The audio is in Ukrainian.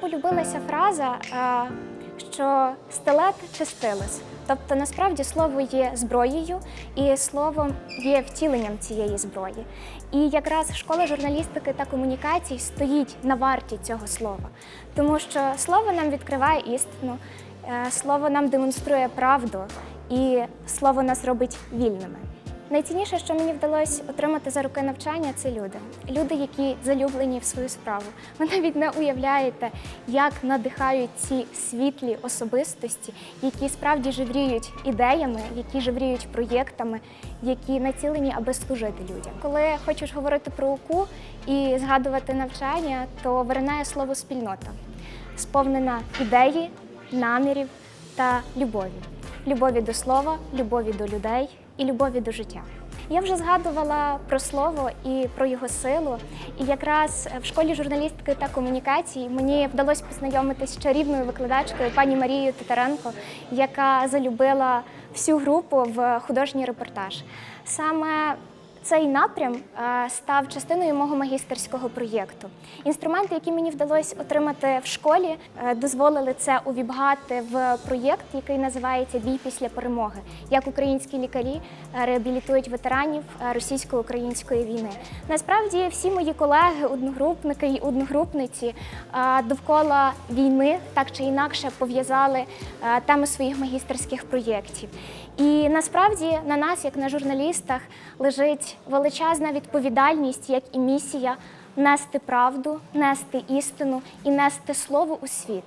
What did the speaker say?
полюбилася фраза, е, що стилет чи стилес. Тобто, насправді слово є зброєю, і слово є втіленням цієї зброї. І якраз школа журналістики та комунікацій стоїть на варті цього слова, тому що слово нам відкриває істину, е, слово нам демонструє правду, і слово нас робить вільними. Найцінніше, що мені вдалося отримати за роки навчання, це люди. Люди, які залюблені в свою справу. Ви навіть не уявляєте, як надихають ці світлі особистості, які справді жевріють ідеями, які жевріють проєктами, які націлені, аби служити людям. Коли хочеш говорити про УКУ і згадувати навчання, то виринає слово спільнота, сповнена ідеї, намірів та любові. Любові до слова, любові до людей і любові до життя. Я вже згадувала про слово і про його силу. І якраз в школі журналістики та комунікацій мені вдалося познайомитися з чарівною викладачкою пані Марією Титаренко, яка залюбила всю групу в художній репортаж. Саме цей напрям е, став частиною мого магістерського проєкту. Інструменти, які мені вдалося отримати в школі, е, дозволили це увібгати в проєкт, який називається Бій після перемоги, як українські лікарі е, реабілітують ветеранів російсько-української війни. Насправді, всі мої колеги, одногрупники і одногрупниці довкола війни так чи інакше пов'язали теми своїх магістерських проєктів. І насправді на нас, як на журналістах, лежить величезна відповідальність, як і місія нести правду, нести істину і нести слово у світ.